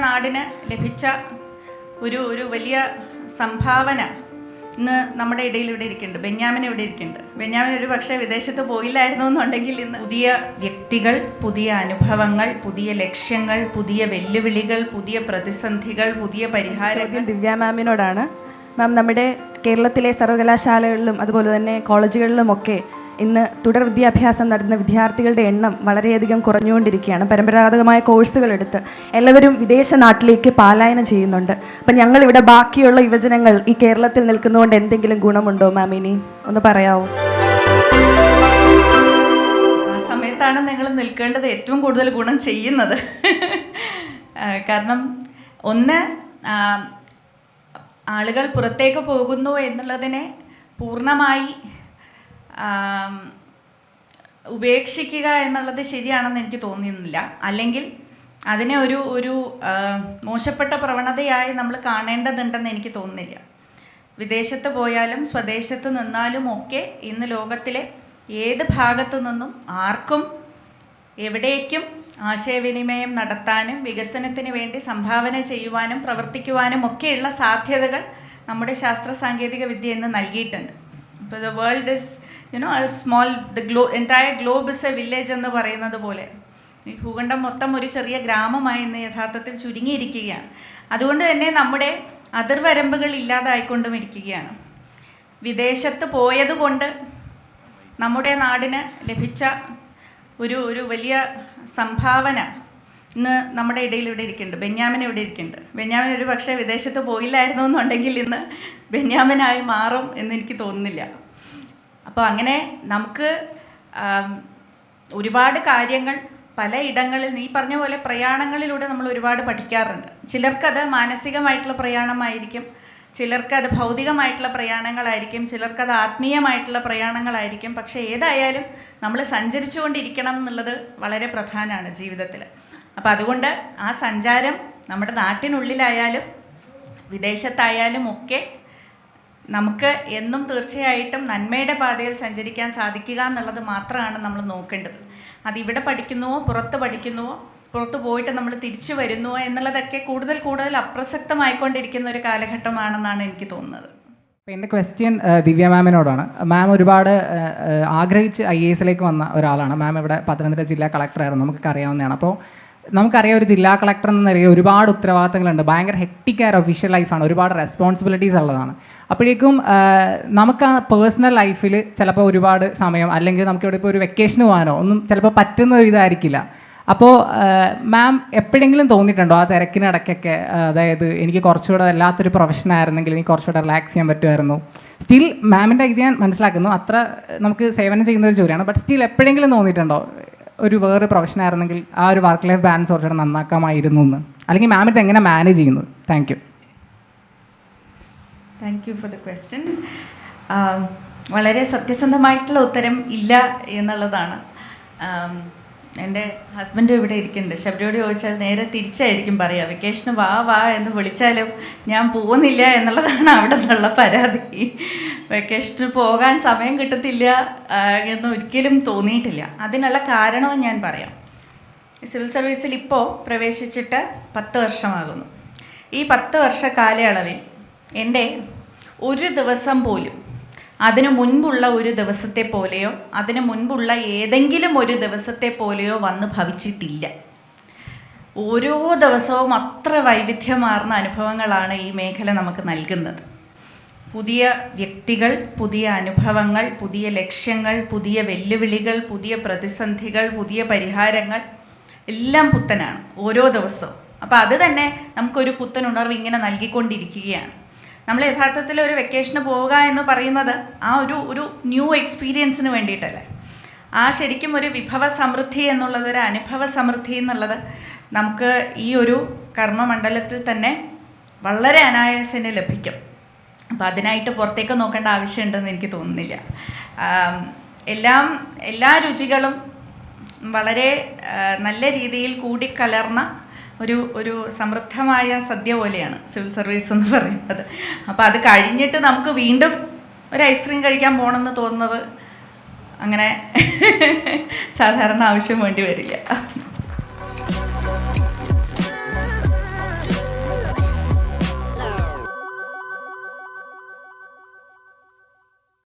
നാടിന് ലഭിച്ച ഒരു ഒരു വലിയ സംഭാവന ഇന്ന് നമ്മുടെ ഇടയിൽ ഇവിടെ ഇരിക്കുന്നുണ്ട്. ബെന്യാമിൻ ഇവിടെ ഇരിക്കുന്നുണ്ട്. ബെന്യാമിൻ ഒരു പക്ഷേ വിദേശത്ത് പോയില്ലായിരുന്നു എന്നുണ്ടെങ്കിൽ ഇന്ന് പുതിയ വ്യക്തികൾ പുതിയ അനുഭവങ്ങൾ പുതിയ ലക്ഷ്യങ്ങൾ പുതിയ വെല്ലുവിളികൾ പുതിയ പ്രതിസന്ധികൾ പുതിയ പരിഹാരം ദിവ്യാ മാമിനോടാണ്. മാം നമ്മുടെ കേരളത്തിലെ സർവകലാശാലകളിലും അതുപോലെ തന്നെ കോളേജുകളിലുമൊക്കെ ഇന്ന് തുടർ വിദ്യാഭ്യാസം നടത്തുന്ന വിദ്യാർത്ഥികളുടെ എണ്ണം വളരെയധികം കുറഞ്ഞുകൊണ്ടിരിക്കുകയാണ്. പരമ്പരാഗതമായ കോഴ്സുകൾ എടുത്ത് എല്ലാവരും വിദേശ നാട്ടിലേക്ക് പാലായനം ചെയ്യുന്നുണ്ട്. അപ്പം ഞങ്ങളിവിടെ ബാക്കിയുള്ള യുവജനങ്ങൾ ഈ കേരളത്തിൽ നിൽക്കുന്നതുകൊണ്ട് എന്തെങ്കിലും ഗുണമുണ്ടോ മാം ഇനി? ഒന്ന് പറയാമോ ആ സമയത്താണ് നിങ്ങൾ നിൽക്കേണ്ടത് ഏറ്റവും കൂടുതൽ ഗുണം ചെയ്യുന്നത്. കാരണം ഒന്ന് ആളുകൾ പുറത്തേക്ക് പോകുന്നു എന്നുള്ളതിനെ പൂർണമായി ഉപേക്ഷിക്കുക എന്നുള്ളത് ശരിയാണെന്ന് എനിക്ക് തോന്നുന്നില്ല അല്ലെങ്കിൽ അതിനെ ഒരു ഒരു മോശപ്പെട്ട പ്രവണതയായി നമ്മൾ കാണേണ്ടതുണ്ടെന്ന് എനിക്ക് തോന്നുന്നില്ല. വിദേശത്ത് പോയാലും സ്വദേശത്ത് നിന്നാലും ഒക്കെ ഇന്ന് ലോകത്തിലെ ഏത് ഭാഗത്തു നിന്നും ആർക്കും എവിടേക്കും ആശയവിനിമയം നടത്താനും വികസനത്തിന് വേണ്ടി സംഭാവന ചെയ്യുവാനും പ്രവർത്തിക്കുവാനും ഒക്കെയുള്ള സാധ്യതകൾ നമ്മുടെ ശാസ്ത്ര സാങ്കേതിക വിദ്യ ഇന്ന് നൽകിയിട്ടുണ്ട്. ഇപ്പോൾ the world is you know small the glo entire globe is a village എന്ന് പറയുന്നത് പോലെ. ഈ ഭൂഖണ്ഡം മൊത്തം ഒരു ചെറിയ ഗ്രാമമായി ഇന്ന് യഥാർത്ഥത്തിൽ ചുരുങ്ങിയിരിക്കുകയാണ്. അതുകൊണ്ട് തന്നെ നമ്മുടെ അതിർവരമ്പുകൾ ഇല്ലാതായിക്കൊണ്ടും ഇരിക്കുകയാണ്. വിദേശത്ത് പോയതുകൊണ്ട് നമ്മുടെ നാടിന് ലഭിച്ച ഒരു ഒരു വലിയ സംഭാവന ഇന്ന് നമ്മുടെ ഇടയിൽ ഇവിടെ ഇരിക്കുന്നുണ്ട്. ബെന്യാമിൻ ഇവിടെ ഇരിക്കുന്നുണ്ട്. ബെന്യാമിൻ ഒരു പക്ഷേ വിദേശത്ത് പോയില്ലായിരുന്നു എന്നുണ്ടെങ്കിൽ ഇന്ന് ബെന്യാമനായി മാറും എന്ന് എനിക്ക് തോന്നുന്നില്ല. അപ്പോൾ അങ്ങനെ നമുക്ക് ഒരുപാട് കാര്യങ്ങൾ പല ഇടങ്ങളിൽ നീ പറഞ്ഞ പോലെ പ്രയാണങ്ങളിലൂടെ നമ്മൾ ഒരുപാട് പഠിക്കാറുണ്ട്. ചിലർക്കത് മാനസികമായിട്ടുള്ള പ്രയാണമായിരിക്കും ചിലർക്കത് ഭൗതികമായിട്ടുള്ള പ്രയാണങ്ങളായിരിക്കും ചിലർക്കത് ആത്മീയമായിട്ടുള്ള പ്രയാണങ്ങളായിരിക്കും. പക്ഷേ ഏതായാലും നമ്മൾ സഞ്ചരിച്ചുകൊണ്ടിരിക്കണം എന്നുള്ളത് വളരെ പ്രധാനമാണ് ജീവിതത്തിൽ അപ്പോൾ അതുകൊണ്ട് ആ സഞ്ചാരം നമ്മുടെ നാട്ടിനുള്ളിലായാലും വിദേശത്തായാലും ഒക്കെ നമുക്ക് എന്നും തീർച്ചയായിട്ടും നന്മയുടെ പാതയിൽ സഞ്ചരിക്കാൻ സാധിക്കുക എന്നുള്ളത് മാത്രമാണ് നമ്മൾ നോക്കേണ്ടത്. അത് ഇവിടെ പഠിക്കുന്നുവോ പുറത്ത് പഠിക്കുന്നുവോ പുറത്ത് പോയിട്ട് നമ്മൾ തിരിച്ചു വരുന്നുവോ എന്നുള്ളതൊക്കെ കൂടുതൽ കൂടുതൽ അപ്രസക്തമായിക്കൊണ്ടിരിക്കുന്ന ഒരു കാലഘട്ടമാണെന്നാണ് എനിക്ക് തോന്നുന്നത്. അപ്പോൾ എന്റെ ക്വസ്റ്റ്യൻ ദിവ്യ മാമിനോടാണ്. മാം ഒരുപാട് ആഗ്രഹിച്ച് ഐ എസിലേക്ക് വന്ന ഒരാളാണ്. മാം ഇവിടെ പത്തനംതിട്ട ജില്ലാ കളക്ടറായിരുന്നു. നമുക്കൊക്കെ അറിയാവുന്നതാണ്. അപ്പോൾ നമുക്കറിയാം ഒരു ജില്ലാ കളക്ടർ എന്ന നിലയിൽ ഒരുപാട് ഉത്തരവാദിത്തങ്ങളുണ്ട്. ഭയങ്കര ഹെക്ടിക് ആയ ഒഫീഷ്യൽ ലൈഫാണ് ഒരുപാട് റെസ്പോൺസിബിലിറ്റീസ് ഉള്ളതാണ്. അപ്പോഴേക്കും നമുക്ക് ആ പേഴ്സണൽ ലൈഫിൽ ചിലപ്പോൾ ഒരുപാട് സമയം അല്ലെങ്കിൽ നമുക്ക് ഇവിടെ ഇപ്പോൾ ഒരു വെക്കേഷന് പോകാനോ ഒന്നും ചിലപ്പോൾ പറ്റുന്ന ഒരു ഇതായിരിക്കില്ല. അപ്പോൾ മാം എപ്പോഴെങ്കിലും തോന്നിയിട്ടുണ്ടോ ആ തിരക്കിനിടയ്ക്കൊക്കെ അതായത് എനിക്ക് കുറച്ചുകൂടെ വല്ലാത്തൊരു പ്രൊഫഷൻ ആയിരുന്നെങ്കിൽ എനിക്ക് കുറച്ചുകൂടെ റിലാക്സ് ചെയ്യാൻ പറ്റുമായിരുന്നു. സ്റ്റിൽ മാമിന്റെ ഇത് ഞാൻ മനസ്സിലാക്കുന്നു. അത്ര നമുക്ക് സേവനം ചെയ്യുന്ന ഒരു ജോലിയാണ്. ബട്ട് സ്റ്റിൽ എപ്പോഴെങ്കിലും തോന്നിയിട്ടുണ്ടോ? ഒരു വേറെ പ്രൊഫഷൻ ആയിരുന്നെങ്കിൽ ആ ഒരു വർക്ക് ലൈഫ് ബാലൻസ് കുറച്ചുകൂടെ നന്നാക്കാമായിരുന്നു എന്ന്. അല്ലെങ്കിൽ മാം ഇത് എങ്ങനെ മാനേജ് ചെയ്യുന്നു? Thank you thank you for the question വളരെ സത്യസന്ധമായിട്ടുള്ള ഉത്തരം ഇല്ല എന്നുള്ളതാണ്. ആം, എന്റെ ഹസ്ബൻഡ് ഇവിടെ ഇരിക്കുന്നുണ്ട്. ശബരിയോട് ചോദിച്ചാൽ നേരെ തിരിച്ചായിരിക്കും പറയുക. വെക്കേഷന് വാ വാ എന്ന് വിളിച്ചാലും ഞാൻ പോകുന്നില്ല എന്നുള്ളതാണ് അവിടെ നിന്നുള്ള പരാതി. വെക്കേഷന് പോകാൻ സമയം കിട്ടത്തില്ല എന്ന് ഒരിക്കലും തോന്നിയിട്ടില്ല. അതിനുള്ള കാരണവും ഞാൻ പറയാം. സിവിൽ സർവീസിൽ ഇപ്പോൾ പ്രവേശിച്ചിട്ട് പത്ത് വർഷമാകുന്നു. ഈ പത്ത് വർഷ കാലയളവിൽ എന്റെ ഒരു ദിവസം പോലും അതിനു മുൻപുള്ള ഒരു ദിവസത്തെ പോലെയോ അതിനു മുൻപുള്ള ഏതെങ്കിലും ഒരു ദിവസത്തെ പോലെയോ വന്ന് ഭവിച്ചിട്ടില്ല. ഓരോ ദിവസവും അത്ര വൈവിധ്യമാർന്ന അനുഭവങ്ങളാണ് ഈ മേഖല നമുക്ക് നൽകുന്നത്. പുതിയ വ്യക്തികൾ പുതിയ അനുഭവങ്ങൾ പുതിയ ലക്ഷ്യങ്ങൾ പുതിയ വെല്ലുവിളികൾ പുതിയ പ്രതിസന്ധികൾ പുതിയ പരിഹാരങ്ങൾ എല്ലാം പുത്തനാണ് ഓരോ ദിവസവും. അപ്പോൾ അത് തന്നെ നമുക്കൊരു പുത്തൻ ഉണർവ് ഇങ്ങനെ നൽകിക്കൊണ്ടിരിക്കുകയാണ്. നമ്മൾ യഥാർത്ഥത്തിൽ ഒരു വെക്കേഷന് പോവുക എന്ന് പറയുന്നത് ആ ഒരു ഒരു ന്യൂ എക്സ്പീരിയൻസിന് വേണ്ടിയിട്ടല്ലേ? ആ ശരിക്കും ഒരു വിഭവ സമൃദ്ധി എന്നുള്ളത് ഒരു അനുഭവ സമൃദ്ധി എന്നുള്ളത് നമുക്ക് ഈ ഒരു കർമ്മമണ്ഡലത്തിൽ തന്നെ വളരെ അനായാസന് ലഭിക്കും. അപ്പോൾ അതിനായിട്ട് പുറത്തേക്ക് നോക്കേണ്ട ആവശ്യമുണ്ടെന്ന് എനിക്ക് തോന്നുന്നില്ല. എല്ലാം എല്ലാ രുചികളും വളരെ നല്ല രീതിയിൽ കൂടിക്കലർന്ന ഒരു ഒരു സമൃദ്ധമായ സദ്യ പോലെയാണ് സിവിൽ സർവീസ് എന്ന് പറയുന്നത്. അപ്പോൾ അത് കഴിഞ്ഞിട്ട് നമുക്ക് വീണ്ടും ഒരു ഐസ്ക്രീം കഴിക്കാൻ പോകണമെന്ന് തോന്നുന്നത് അങ്ങനെ സാധാരണ ആവശ്യം വേണ്ടി വരില്ല.